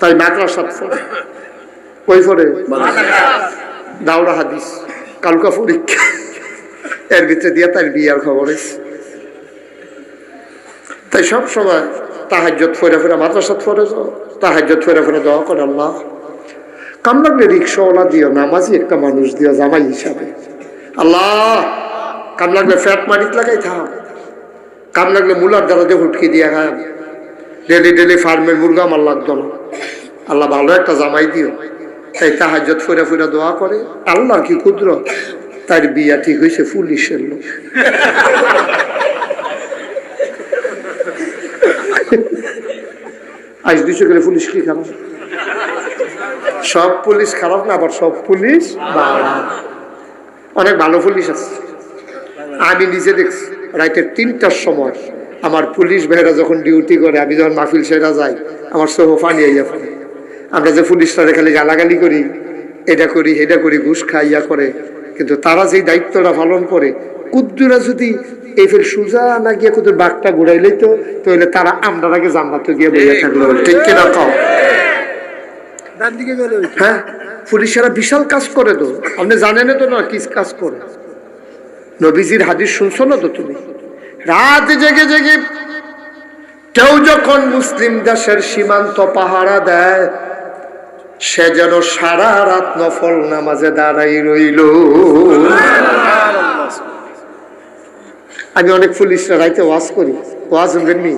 তাই মাদ্রাসাত পড়ে ওই পড়ে দাওরা হাদিস। কালকা পরীক্ষা। এর ভিতরে দিয়ে তার বিয়ার খবর। তাই সব সময় তাহাজ্জত ফেরা ফেরা মাদ্রাসাত ফরে যাও তাহাজ্জত ফেরা ফেরা দোয়া করে আল্লাহ। কাম লাগলে রিক্সাওয়ালা দিও, নামাজি একটা মানুষ দিও, জামাই হিসাবে। আল্লাহ কাম লাগলে ফ্যাট মারিত লাগাই থাম। কাম লাগলে মুলার দ্বারা দিয়ে হুটকি দিয়া খায়। ডেলি ডেলি ফার্মের মুরগা আমার লাগতো না। আল্লাহ ভালো একটা জামাই দিও। তাই তাহাজ্জত ফুরে ফুরে দোয়া করে। আল্লাহর কি ক্ষুদ্র তার বিয়া ঠিক হয়েছে পুলিশের লোক। আজ দুশো করে পুলিশ কি খারাপ? সব পুলিশ খারাপ না, আবার সব পুলিশ। অনেক ভালো পুলিশ আছে। আমি নিজে দেখছি রাইতের তিনটার সময় আমার পুলিশ ভাইরা যখন ডিউটি করে, আমি যখন মাহফিল সেরা যাই আমার সহ পানি আইয়া পড়ে আমরা যে পুলিশরা খালি গালাগালি করি এটা করি এটা করি ঘুষ খাইয়া করে। কিন্তু তারা যেই দায়িত্বটা পালন করে কুদ্দুরা যদি এই ফের সুজা না গিয়ে কুদ্দুর বাঘটা ঘুরাইলেই তো তাহলে তারা আমরা আগে জান্নাতে গিয়ে বইয়া থাকল। ঠিক কিনা গেলে হ্যাঁ পুলিশেরা বিশাল কাজ করে তো। আপনি জানেন তো না কি কাজ করে। নবীজির হাদিস শুনছো না তো তুমি? রাত জেগে জেগে কেউ যখন মুসলিম দেশের সীমান্ত পাহারা দেয়, সে যেন সারা রাত নফল নামাজে দাঁড়াই রইল। আমি অনেক পুলিশরা রাইতে ওয়াজ করি। ওয়াজ শুনবেননি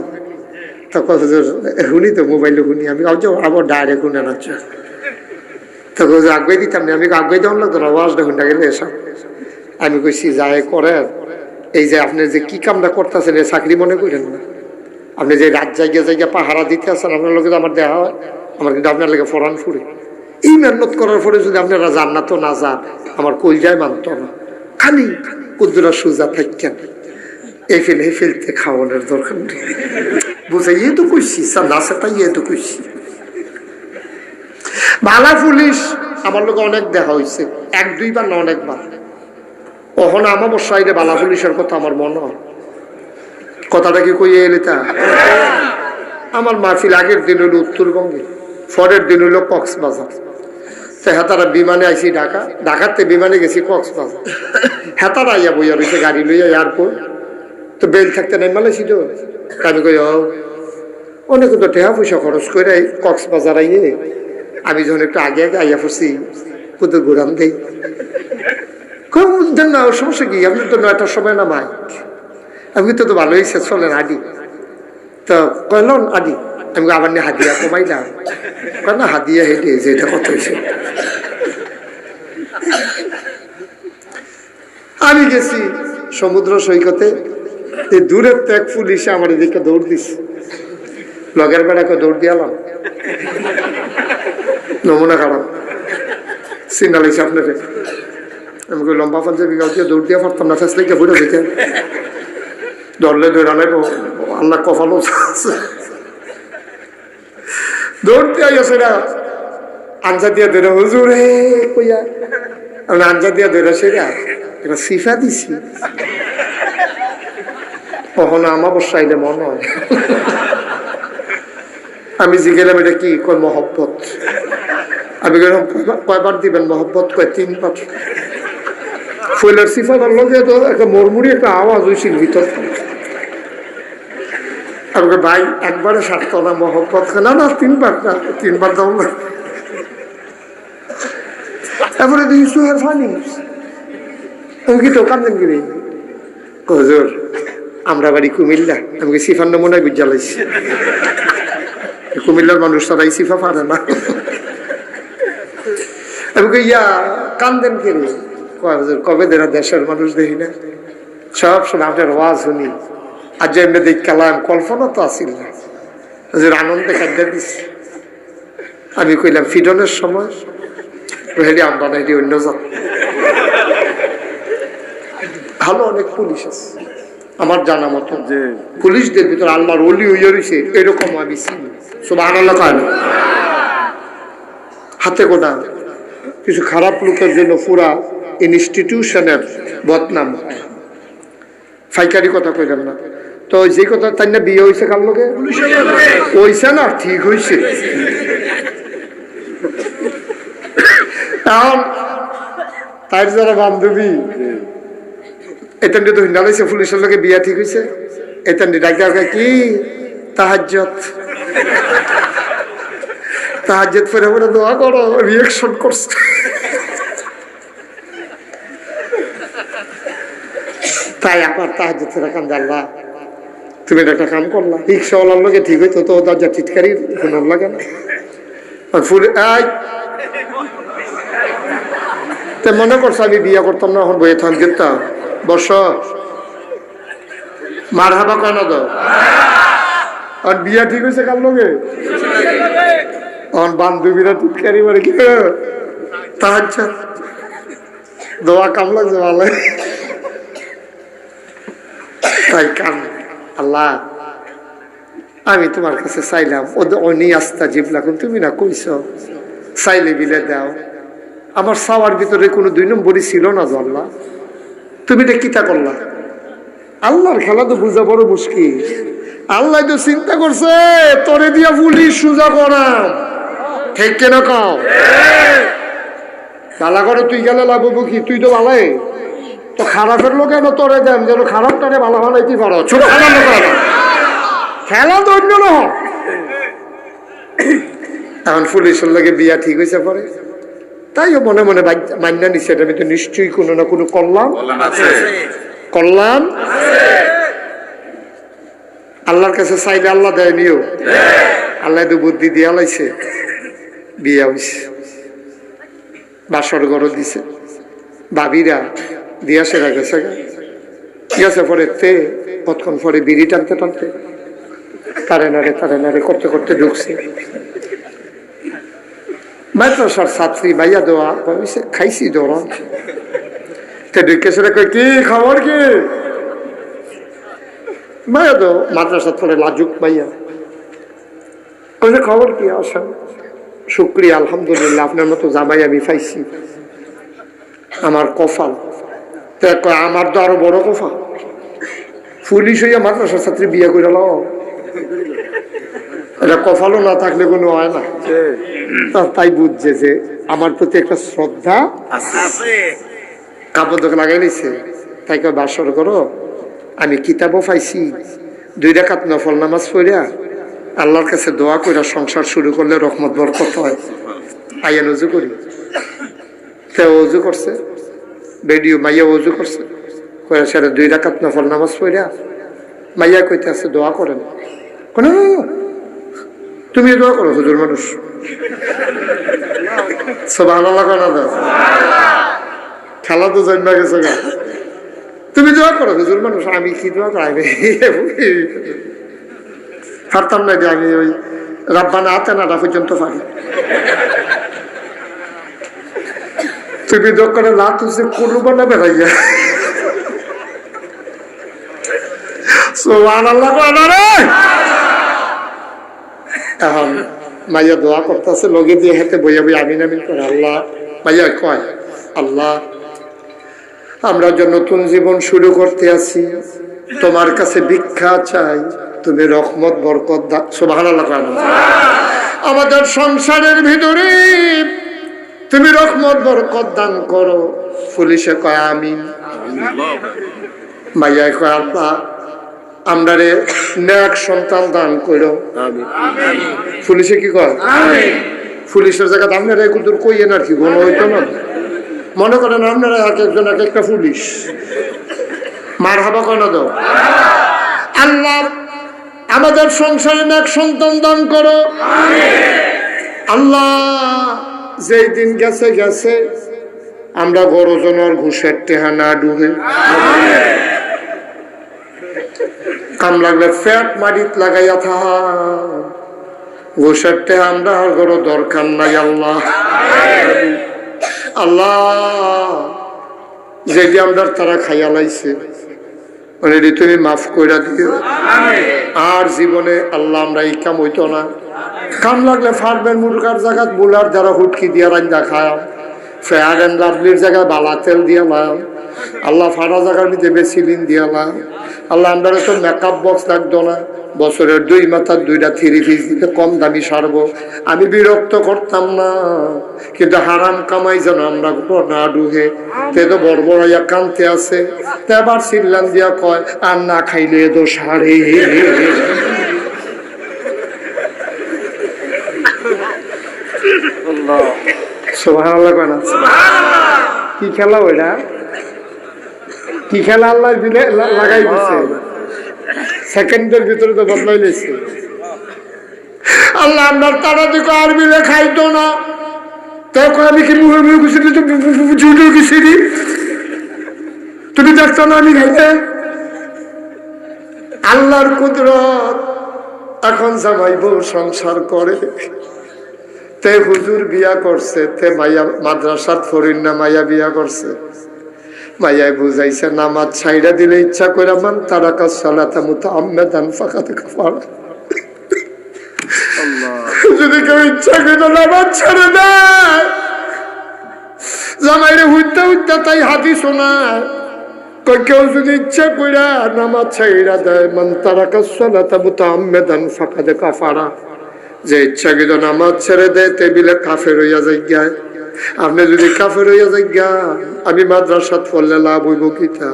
শুনি তো, মোবাইলে শুনি। আমি আবার ডাইরেক্ট শুনে না তো আগুয়ে দিতাম না। আমি আগুয়ে দেওয়ার লাগতো না ওয়াজ দেখুন গেলে এসব আমি কইছি যায় করেন। এই যে আপনি যে কি কামটা করতেছেন চাকরি মনে করেন না? আপনি যে রাত জায়গা জায়গা পাহারা দিতে আছেন আপনার লোকে আমার দেওয়া হয়। আমার কিন্তু আপনার লোকে ফরান ফুরে। এই মেহনত করার পরে যদি আপনারা জান্নাতও না যান, আমার কলজায় মানত না। খালি কুদ্দুরা সুজা থাকেন এই ফেলে ফেলতে খাওয়ানোর দরকার নেই। বুঝে ইয়ে তো কইছি না সেটা ইয়ে তো কইছি। বালা পুলিশ, আমার লোক অনেক দেখা হয়েছে এক, দুইবার না অনেকবার। ওখানে আমার সাইডে বালা পুলিশের কথা আমার মনে হয়। কথাটা কি কইয়ে এলে তা? আমার মাহফিল আগের দিন হলো উত্তরবঙ্গে, পরের দিন হলো কক্সবাজার। হেতারা বিমানে আইসি ঢাকা, ঢাকাতে বিমানে গেছি কক্সবাজার। হেতারা আইয়া বইয়া রয়েছে গাড়ি লইয়া এয়ারপোর্ট। তো বেল থাকতে নাই মালেছি ছিল আমি কই অনেক তো টেহা পয়সা খরচ করে কক্সবাজার আইয়ে, আমি যখন একটু আগে আগে আইয়া পড়ছি কত ঘুরান দেই। দেন না সমস্যা কি? আপনি তো নয়টার সময় না মাই আমি তো তো ভালো হয়েছে চলেন আডি তো কইলন আডি আমি আবার নিয়ে হাদিয়া কমাইলাম কয়, না, হাদিয়া হেঁটে যে এটা কত হয়েছে আমি গেছি সমুদ্র সৈকতে দূরের ত্যাগ পুলিশে আমার এদিকে দৌড় দিছে। লগের বেড়াকে দৌড় দিয়ালাম নমুনা খারাপ সিনালাইছে আপনাকে। আমি লম্বা পাঞ্জাবি গাও দিয়ে দৌড় দিয়া পারতাম না ফেসলে কে দিতে। ধরলে ধরে নাই আল্লাহ কপালও আছে। দিয়া গেছে না আঞ্জা দিয়া ধরে, হুজুর হে কইয়া। আমি আনজা দিয়া ধরে সেরা এটা সিফা দিছি। কখনো আমার বসাইলে মনে হয়। আমি জিগেলাম, এটা কি? কয়, মহব্বত। আমি গেলাম, কয়বার- দিবেন মহব্বত? কয়, তিনবার। ফুলের সিফাটার লগে তো একটা মরমুড়ি একটা আওয়াজ হয়েছিল ভিতর কই, ভাই একবারে সারত না মহব্বত। না না তিনবার না তিনবার দাও না। তারপরে দেখি সুহের ফানি। আমি কি টোকান দেন কিনে? কজোর আমরা বাড়ি কুমিল্লা আমি কি সিফার নমুনায় বুঝালাইছি কুমিল্লার মানুষ তারাই সিফা পারে না। আমি ইয়া কান্দেন কে রে কবে দেনা দেশের মানুষ দেখি না? সব সময় আপনার ওয়াজ শুনি। আর যে এমনি দেখ কালাম কল্পনা তো আসিল না। হুজুর আনন্দে কান্দা দিছি। আমি কইলাম ফিডনের সময়? হেডি আমরা না হেডি অন্য জাত ভালো অনেক পুলিশ আছে। আমার জানা মতো। যে পুলিশদের ভিতর আল্লাহর অলি হইয়া রয়েছে এরকম আমি চিনি সুবাহ আল্লাহ কয় হাতে গোনা। কিছু খারাপ লোকের জন্য পুরা ইনস্টিটিউশনের বদনাম ফাইকারি কথা কইলেন না। তো যে কথা তাই না বিয়ে হয়েছে কার লোকে হইছে না, ঠিক হয়েছে তাই যারা বান্ধবী এতেন্ডি তো হয়েছে পুলিশের লোকে বিয়া ঠিক হয়েছে এতেন্ডি ডাক্তার কি? তাহাজ্জত তাহাজ্জত ফেরে ফেরে দোয়া করো রিয়েকশন করছে। তাই আমার কান্দে আল্লাহ তুমি একটা কাম করলা রিক্সাওয়ালার লোকে ঠিক হইতো তো দরজা টিটকারি শুনার লাগে না। আর ফুল তে মনে করছ আমি বিয়ে করতাম না, এখন বইয়ে থাম যেতাম বস। মার হাবা কেন দাও? আর বিয়া ঠিক হয়েছে কার লোকে আমার বান্ধবীরা টিটকারি মারে কি? তাহার দোয়া কাম লাগছে ভালো। তাই কাম আল্লাহ আমি তোমার কাছে চাইলাম ওদের অনি আস্তা জিবলাকুন তুমি না কইছ চাইলে বিলে দাও। আমার সাওয়ার ভিতরে কোনো দুই নম্বরই ছিল না যে আল্লাহ। তুমি এটা কিতা করলা? আল্লাহর খেলা তো বুঝা বড় মুশকিল। আল্লাহ তো চিন্তা করছে তোরে দিয়া পুলিশ সুজা করাম। ঠিক কেন কাও? বালা করে তুই গেলে লাভ কি? তুই তো বালাই। তো খারাপের লোক কেন তোরে দেন যেন খারাপটারে ভালো বানাইতে পারো। ছোট খেলা লোক। খেলা তো অন্য না। এখন পুলিশের লোকে বিয়া ঠিক হয়েছে পরে। তাইও মনে মনে মান্যা এটা আমি তো নিশ্চয়ই কোনো না কোনো কল্যাণ। কল্যাণ আল্লাহর কাছে চাইলে আল্লাহ দেয় নিও। আল্লাহ তো বুদ্ধি দিয়া লাইছে। বিয়া হইছে। বাসর ঘর দিছে। বাবিরা দিয়া সেরা গেছে। গেছে পরে তে কতক্ষণ পরে বিড়ি টানতে টানতে। তারে নারে তারে নারে করতে করতে ঢুকছে। মাদ্রাসার ভাইয়া ভাবিছে খাইছি কি খবর কি? ভাইয়া দো মাদ্রাসা পড়ে লাজুক খবর কি শুক্রিয়া, আলহামদুলিল্লাহ, আপনার মতো জামাই আমি পাইছি। আমার কফাল তা আমার তো আরও বড় কফাল পুলিশ হইয়া মাদ্রাসার ছাত্রী বিয়ে করে লাও। এটা কফালও না থাকলে কোনো হয় না। তাই বুঝছে যে আমার প্রতি একটা শ্রদ্ধা কাপড় দোকান লাগাই নিছে। তাই কয় বাসর করো আমি কিতাবও পাইছি। দুই রাকাত নফল নামাজ পড়িয়া আল্লাহর কাছে দোয়া কইরা সংসার শুরু করলে রহমত বরকত হয়। আইয়া নজু করি। তে অজু করছে। বেডিও মাইয়া উজু করছে। কইরা সেটা দুই রাকাত নফল নামাজ পড়িয়া মাইয়া কইতে আছে, দোয়া করেন। কোন, তুমি দোয়া করো, হুজুর মানুষ। সবান খেলা তো জন্ম গেছে তুমি দোয়া করো, হুজুর মানুষ, আমি কি দোয়া করাই পারতাম না যে আমি ওই রাব্বানা আতে না পর্যন্ত পারি। তুমি দোকানে না তুসে করব না বেড়াইয়া মাইয়া দোয়া বইয়া বই আল্লাহ, মাইয়া কয়, আল্লাহ, আমরা যে নতুন জীবন শুরু করতে আছি, তোমার কাছে ভিক্ষা চাই, তুমি রহমত, বরকত সোভান আল্লাহ। আমাদের সংসারের ভিতরে তুমি রহমত বরকত দান করো। পুলিশে কয় আমি মাইয়ায় কয় আল্লাহ আমরা রে ন্যাক সন্তান দান করো। পুলিশে কি কয়? পুলিশের জায়গাতে আপনারা দূর কইয়েন আর কি গণ হইতো না। মনে করেন আপনারা এক একজন এক একটা পুলিশ। মার হাবা কেন দাও আল্লাহ আমাদের সংসারে এক সন্তান দান করো। আল্লাহ যেই দিন গেছে গেছে। আমরা গরজনের ঘুষের টেহা না ডুবে। কাম লাগলে ফ্যাট মারিত লাগাইয়া থাহা। ঘুষের টেহা আমরা আর গরো দরকার নাই, আল্লাহ। আল্লাহ যেটি আমরা তারা খাইয়া লাইছে। মানে তুমি মাফ কইরা দিও। আর জীবনে আল্লাহ আমরা এই কাম হইতো না। কাম লাগলে ফারবেন মুরগার জায়গাত বুলার যারা হুটকি দিয়া রান্দা খায় ফেয়ার অ্যান্ড লাভলির জায়গায় বালা তেল দিয়ালাম আল্লাহ ফাড়া জায়গার মধ্যে বেসিলিন দিয়ালাম আল্লাহ আমরা তো মেকআপ বক্স লাগতো না। বছরের দুই মাথার দুইটা থ্রি পিস দিতে কম দামি সারবো। আমি বিরক্ত করতাম না। কিন্তু হারাম কামাই যেন আমরা না ডুহে। তে তো বড় বড় ইয়া কানতে আছে। তে আবার সিল্লান দিয়া কয় আর না খাইলে তো সারে। কি খেলা ওইটা? কি খেলা আল্লাহ দিলে লা- লাগাই দিছে। সেকেন্ডের ভিতরে তো বদলাই লেছে আল্লাহ আপনার তারা দিকে আর মিলে খাইতো না। তখন আমি কি মুখে মুখে গুছি জুটে গেছি তুমি দেখছ না আমি খাইতে? আল্লাহর কুদরত এখন জামাই বউ সংসার করে। তে হুজুর বিয়া করছে তে মাইয়া মাদ্রাসাত ফরিন না মাইয়া বিয়া করছে। মাইয়াই বুঝাইছে নামাজ ছাইড়া দিলে ইচ্ছা করে মান তারা কাজ সালাতা মতো আম্মেদান ফাঁকাতে কাফার যদি কেউ ইচ্ছা করে নামাজ ছেড়ে দেয়। জামাইরে হুইতে হুইতে তাই হাতি কই কেউ যদি ইচ্ছা কইরা নামাজ ছাইড়া দেয় মান তারা কাজ সালাতা মতো আম্মেদান ফাঁকাতে কাফারা। যে ইচ্ছাকৃত নামাজ ছেড়ে দেয় টেবিলে কাফের হইয়া যাইগায়। আপনি যদি কাফের হইয়া যাইগা, আমি মাদ্রাসাত পড়লে লাভ হইব কিতা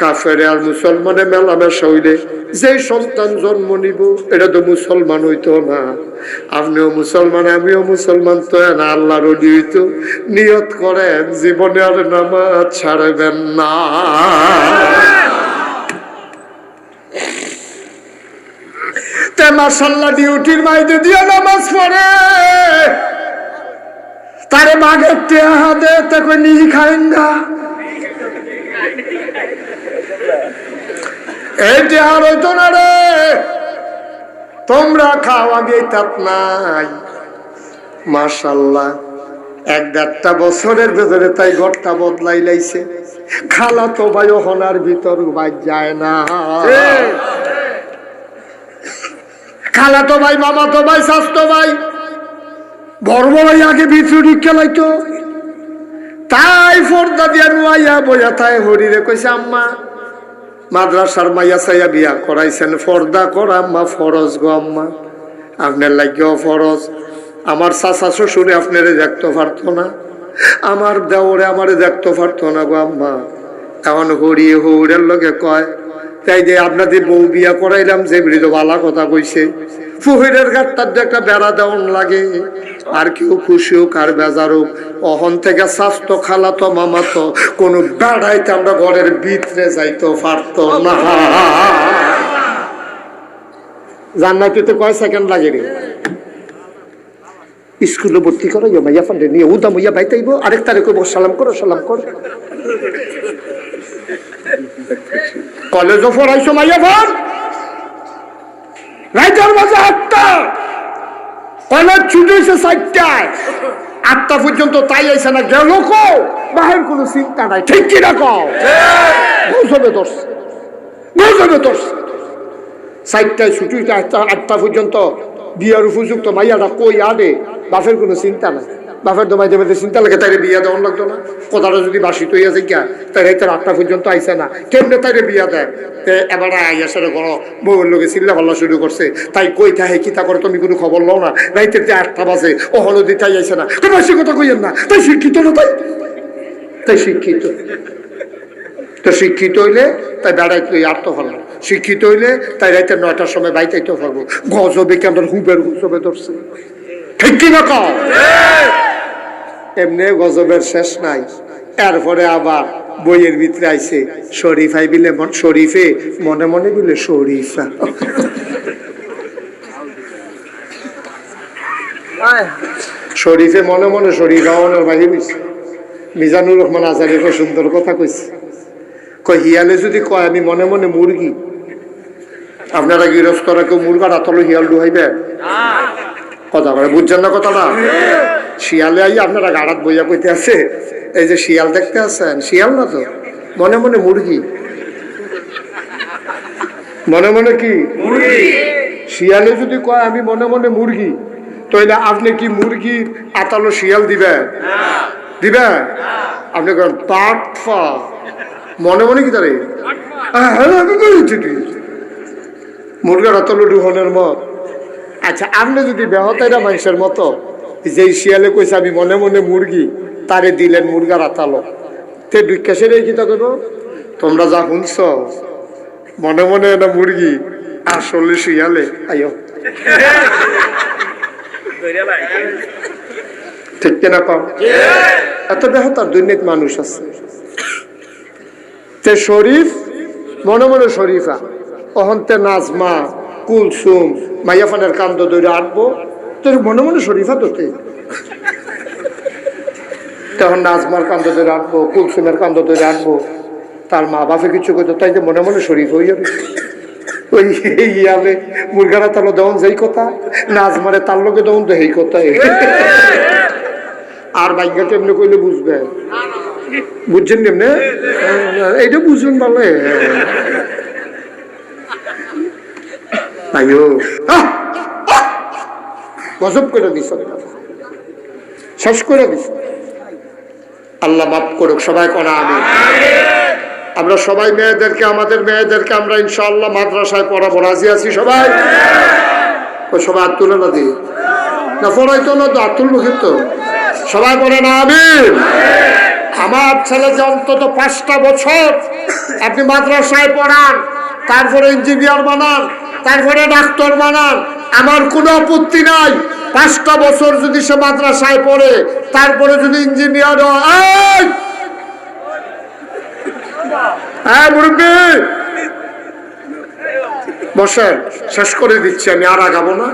কাফের আর মুসলমানে মেলামেশা হইলে যে সন্তান জন্ম নিব, এটা তো মুসলমান হইতো না। আপনিও মুসলমান, আমিও মুসলমান, তো না আল্লাহর হইতো। নিয়ত করেন, জীবনে আর নামাজ ছাড়বেন না। তে মাসাল্লাহ ডিউটির মাইতে দিয়ে নামাজ পড়ে। তারে বাঘের টেহা দে তাকে নিহি খাইন গা। এই টেহার হইতো না রে তোমরা খাও আমি তাপ নাই। মাশাল্লাহ এক দেড়টা বছরের ভেতরে তাই ঘরটা বদলাই লাইছে। খালা তো ভাই হনার ভিতর বাই যায় না। খালা তো ভাই মামা তো ভাই স্বাস্থ্য ভাই। বড় বড় আগে বিচুরি খেলাইতো তাই ফর্দা দিয়া নুয়াইয়া বইয়া তাই হরিরে কইছে, আম্মা, মাদ্রাসার মাইয়া সাইয়া বিয়া করাইছেন, ফর্দা করা আম্মা, ফরজ গো আম্মা। আপনার লাগিও ফরজ। আমার চাচা শ্বশুরে আপনারে দেখতে পারতো না। আমার দেওরে আমারে দেখতে পারতো না গো আম্মা। এখন হরিয়ে হৌরের লগে কয় তাই যে আপনাদের বউ বিয়া করাইলাম যে মৃদু বালা কথা কইছে। ফুহিরের গাটটার যে একটা বেড়া দেওয়ান লাগে। আর কেউ খুশি হোক, আর বেজার হোক, অহন থেকে স্বাস্থ্য খালাতো মামাতো কোনো বেড়াইতে আমরা ঘরের ভিতরে যাইতে পারতো না। জান্নাতে তো কয় সেকেন্ড লাগে রে? স্কুলে ভর্তি করো ইয়া মাইয়া ফান্ডে নিয়ে উদাম ইয়া বাইতাইব, আরেক তারিখ কইব সালাম করো সালাম করো। কলেজও পড়াইছো মাইয়া ফান রাইটার মাঝে আটটা। কলেজ ছুটি চারটায়। আটটা পর্যন্ত তাই আইসে না, গেল বাহের কোনো চিন্তা নাই। ঠিক কি না গৌসবে ধরছে চারটায় ছুটি আটটা আটটা পর্যন্ত বিয়ার উপযুক্ত মাইয়াটা কই আনে? বাপের কোনো চিন্তা নাই। বাপের দমাই দেবে চিন্তা লাগে, তাইরে বিয়া দেওয়ার লাগতো না। কথাটা যদি বাসিত হইয়া গিয়া তাই তার আটটা পর্যন্ত আইসে না। কেমনে তাইরে বিয়া দেয়? তে এবার আইয়া সেটা ঘর, বউয়ের লোকে চিল্লা পাল্লা শুরু করছে। তাই কই থাকে, কি তা করে তুমি কোনো খবর লও না। রাইতের যে আটটা বাজে, ও হলো দি তাই আইসে না। তোমার সে কথা কইয়েন না। তাই শিক্ষিত না তাই? তাই শিক্ষিত। তো শিক্ষিত হইলে তাই বেড়াইতে আর তো ভালো শিক্ষিত হইলে তাই রাইতে নয়টার সময় বাইতাইতে পারব। গজবে কেমন হুবের হুসবে ধরছে। ঠিক কি না কও? এমনি গজবের শেষ নাই। এরপরে আবার বইয়ের ভিতরে আইছে শরীফাই বিলে শরীফে মনে মনে বিলে শরীফা। শরীফে মনে মনে শরীফা মনের বাহির হইছে। মিজানুর রহমান আজারি সুন্দর কথা কইছে। কয়, হিয়ালে যদি কয়, আমি মনে মনে মুরগি। আপনারা গৃহস্থরা কেউ মুরগার আতলে হিয়াল ডুহাইবে কথা করে বুঝছেন না কথাটা শিয়ালে আই আপনারা গাড়াত বইয়া কইতে আছে এই যে শিয়াল দেখতে আছেন শিয়াল না তো মনে মনে মুরগি মনে মনে কি শিয়ালে যদি কয় আমি মনে মনে মুরগি তাহলে আপনি কি মুরগি আতালো শিয়াল দিবেন দিবেন আপনি করেন পাট মনে মনে কি তারে মুরগার তলো ডুহনের মত আচ্ছা আপনি যদি বেহতাইরা মানুষের মতো যে শিয়ালে কইছে আমি মনে মনে মুরগি, তারে দিলেন মুরগার আতালো। তে দুঃখাসের এই কিতা করব তোমরা যা শুনছ, মনে মনে এটা মুরগি, আসলে শিয়ালে আইও ঠিক কিনা কম এত বেহতার দৈনিক মানুষ আছে। তে শরীফ, মনে মনে শরীফা, অহন্তে নাজমা কুলসুম মাইয়াফানের কান্দ দৈরে আটবো। তোর মনে মনে শরীফা তোতে তখন নাজমার কান্দ ধরে আনব কুলসুমের কান্দ ধরে আনব তার মা বাপে কিছু করতো তাই যে মনে মনে শরীফ হয়ে যাবে। ওই ইয়াবে মুরগারা তালো দেওয়ান যেই কথা, নাজমারে তার লোকে দেওয়ান তো এই কথা আর বাইকা কেমনে কইলে বুঝবে। বুঝছেন কেমনে এইটা বুঝুন ভালো। গজব করে দিস শেষ করে দিস। আল্লাহ মাফ করুক, সবাই কোনা আমি। আমরা সবাই মেয়েদেরকে, আমাদের মেয়েদেরকে আমরা ইনশাআল্লাহ মাদ্রাসায় পড়াবো। রাজি আছি সবাই? সবাই হাত তুলে না দিয়ে না পড়াইতো না তো। হাত তুলবো কিন্তু সবাই পড়ে না আমি আমার ছেলে যে অন্তত পাঁচটা বছর আপনি মাদ্রাসায় পড়ান, তারপরে ইঞ্জিনিয়ার বানান তারপরে ডাক্তার বানান। আমার কোনো আপত্তি নাই। পাঁচটা বছর যদি সে মাদ্রাসায় পড়ে, তারপরে যদি ইঞ্জিনিয়ার হয় হ্যাঁ মুরব্বী! বসেন, শেষ করে দিচ্ছি, আমি আর আগাবো না।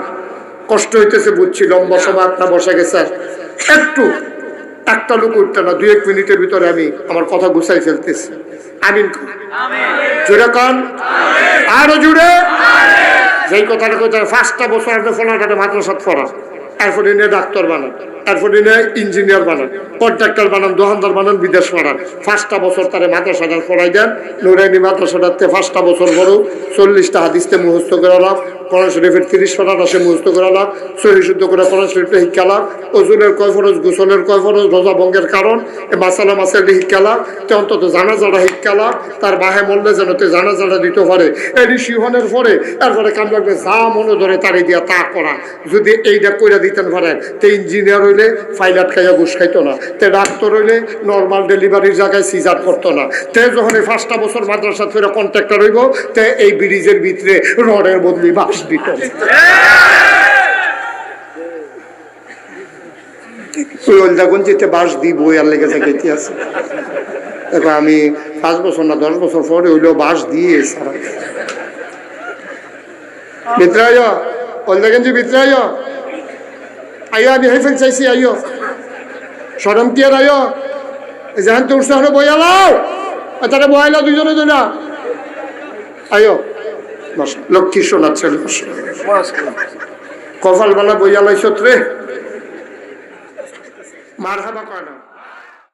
কষ্ট হইতেছে বুঝছি, লম্বা সময় আপনার বসে গেছে। একটু, একটা লোক উঠতে না, দুই এক মিনিটের ভিতরে আমি আমার কথা গুছাই ফেলতেছি। আমিন। জুড়ে কন। আরও জুড়ে যেই কথাটা কইতে পাঁচটা বছর আপনি মাত্র সৎ পড়া। এরপরে নিয়ে ডাক্তার বানান এরপরে নিয়ে ইঞ্জিনিয়ার বানান কন্ট্রাক্টর বানান, দোকানদার বানান, বিদেশ বানান। পাঁচটা বছর তারে মাদ্রাসাটা পড়াই দেন, নুরাইনি মাদ্রাসাটাতে পাঁচটা বছর বড় চল্লিশটা হাদিসতে মুহস্ত করে লাভ, কোরআন শরীফের তিরিশ পাতাটা সে মুহস্ত করে লাভ সহি শুদ্ধ করে কোরআন শিক্ষা লাভ ওজুনের কয় ফরজ, গোসলের কয় ফরজ, রোজা ভঙ্গের কারণ, এ মাসালা মাসাল শিক্ষা লাভ, তে অন্তত জানাজাটা শিক্ষা লাভ, তার বাহে মরলে যেন তে জানাজাটা দিতে পারে। এই শিহনের পরে এরপরে কাম লাগবে যা মনে ধরে তারে দিয়া তা করা। যদি এইটা কইরা দিতেন পারেন, তে ইঞ্জিনিয়ার হইলে ফাইল আটকাইয়া ঘুষ খাইতো না। তে ডাক্তার হইলে নর্মাল ডেলিভারির জায়গায় সিজার করতো না। তে যখন এই পাঁচটা বছর মাদ্রাসা ফেরা কন্ট্রাক্টর হইব, তে এই ব্রিজের ভিতরে রডের বদলি বাস দিত। বাস দিব আর লেগে গেতে আছে। দেখো আমি পাঁচ বছর না, দশ বছর পরে হইলেও বাস দিয়ে সারা। ভিতরে আইও ওলদাগঞ্জি ভিতরে আইও আমি হেফেল চাইছি আইও সরম কি আর আইও যেখান তোর সামনে বইয়ালাও তারা বয়ালা দুজনে দুনা আইও লক্ষ্মী শোনার ছেলে বস কপাল বেলা বইয়ালাইছত রে মার হাবা কয় না।